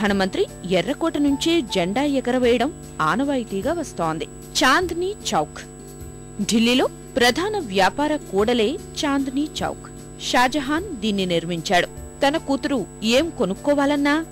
ప్రధానమంత్రి ఎర్రకోట నుంచే జెండా ఎగరవేయడం ఆనవాయితీగా వస్తోంది. చాంద్నీ చౌక్. ఢిల్లీలో ప్రధాన వ్యాపార కూడలే చాంద్నీ చౌక్. షాజహాన్ దీన్ని నిర్మించాడు. తన కూతురు ఏం కొనుక్కోవాలన్నా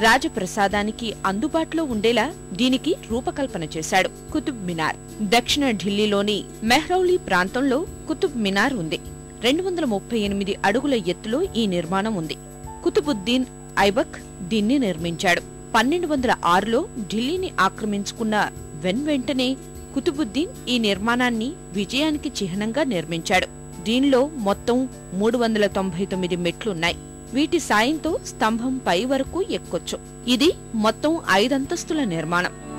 రాజప్రసాదానికి అందుబాటులో ఉండేలా దీనికి రూపకల్పన చేశాడు కుతుబ్ మినార్. దక్షిణ ఢిల్లీలోని మెహ్రౌలీ ప్రాంతంలో కుతుబ్ మినార్ ఉంది. రెండు వందల ముప్పై ఎనిమిది అడుగుల ఎత్తులో ఈ నిర్మాణం ఉంది. కుతుబుద్దీన్ ఐబక్ దీన్ని నిర్మించాడు. పన్నెండు వందల ఆరులో ఢిల్లీని ఆక్రమించుకున్న వెన్ వెంటనే కుతుబుద్దీన్ ఈ నిర్మాణాన్ని విజయానికి చిహ్నంగా నిర్మించాడు. దీనిలో మొత్తం మూడు వందల తొంభై తొమ్మిది మెట్లున్నాయి. వీటి సాయంతో స్తంభం పై వరకు ఎక్కొచ్చు. ఇది మొత్తం ఐదంతస్తుల నిర్మాణం.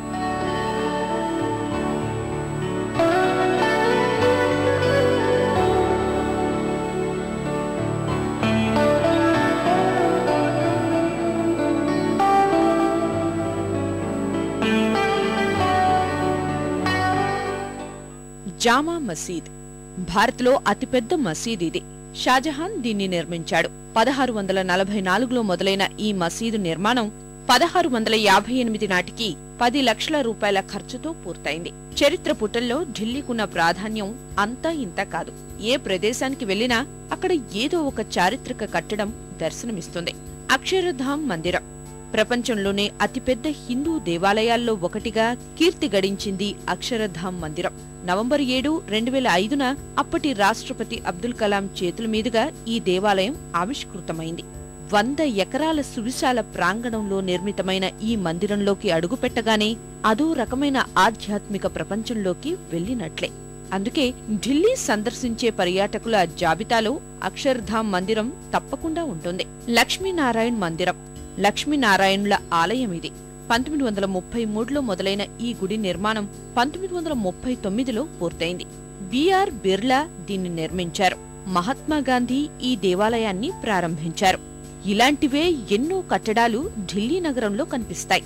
జామా మసీద్. భారత్లో అతిపెద్ద మసీద్ ఇది. షాజహాన్ దీన్ని నిర్మించాడు. పదహారు వందల నలభై నాలుగులో మొదలైన ఈ మసీదు నిర్మాణం పదహారు వందల యాభై ఎనిమిది నాటికి పది లక్షల రూపాయల ఖర్చుతో పూర్తయింది. చరిత్ర పుటల్లో ఢిల్లీకున్న ప్రాధాన్యం అంతా ఇంత కాదు. ఏ ప్రదేశానికి వెళ్ళినా అక్కడ ఏదో ఒక చారిత్రక కట్టడం దర్శనమిస్తుంది. అక్షరధామ్ మందిరం. ప్రపంచంలోనే అతిపెద్ద హిందూ దేవాలయాల్లో ఒకటిగా కీర్తి గడించింది అక్షరధామ్ మందిరం. నవంబర్ ఏడు రెండు వేల ఐదున అప్పటి రాష్ట్రపతి అబ్దుల్ కలాం చేతుల మీదుగా ఈ దేవాలయం ఆవిష్కృతమైంది. వంద ఎకరాల సువిశాల ప్రాంగణంలో నిర్మితమైన ఈ మందిరంలోకి అడుగుపెట్టగానే అదో రకమైన ఆధ్యాత్మిక ప్రపంచంలోకి వెళ్ళినట్లే. అందుకే ఢిల్లీ సందర్శించే పర్యాటకుల జాబితాలో అక్షర్ధామ్ మందిరం తప్పకుండా ఉంటుంది. లక్ష్మీనారాయణ్ మందిరం లక్ష్మీనారాయణుల ఆలయం ఇది. పంతొమ్మిది వందల ముప్పై మూడులో మొదలైన ఈ గుడి నిర్మాణం పంతొమ్మిది వందల ముప్పై తొమ్మిదిలో పూర్తయింది. బిఆర్ బిర్లా దీన్ని నిర్మించారు. మహాత్మా గాంధీ ఈ దేవాలయాన్ని ప్రారంభించారు. ఇలాంటివే ఎన్నో కట్టడాలు ఢిల్లీ నగరంలో కనిపిస్తాయి.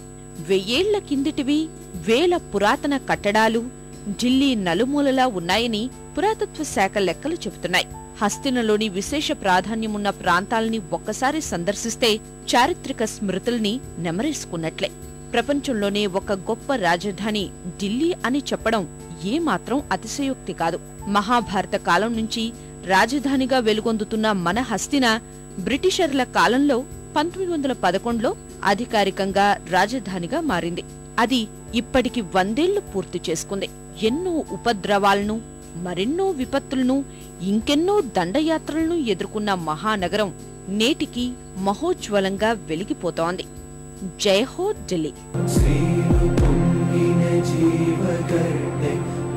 వెయ్యేళ్ళ కిందిటివి వేల పురాతన కట్టడాలు ఢిల్లీ నలుమూలలా ఉన్నాయని పురాతత్వ శాఖ లెక్కలు చెబుతున్నాయి. హస్తినలోని విశేష ప్రాధాన్యమున్న ప్రాంతాల్ని ఒక్కసారి సందర్శిస్తే చారిత్రక స్మృతుల్ని నెమరేసుకున్నట్లే. ప్రపంచంలోనే ఒక గొప్ప రాజధాని ఢిల్లీ అని చెప్పడం ఏమాత్రం అతిశయోక్తి కాదు. మహాభారత కాలం నుంచి రాజధానిగా వెలుగొందుతున్న మన హస్తిన బ్రిటిషర్ల కాలంలో పంతొమ్మిది వందల పదకొండులో అధికారికంగా రాజధానిగా మారింది. అది ఇప్పటికి వందేళ్ళు పూర్తి చేసుకుంది. ఎన్నో ఉపద్రవాలను మరెన్నో విపత్తులను ఇంకెన్నో దండయాత్రలను ఎదుర్కొన్న మహానగరం నేటికి మహోజ్వలంగా వెలిగిపోతోంది. జై ఢిల్లీ. శ్రీలు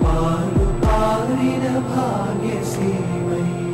పాలు పారిన భాగ్యసీమై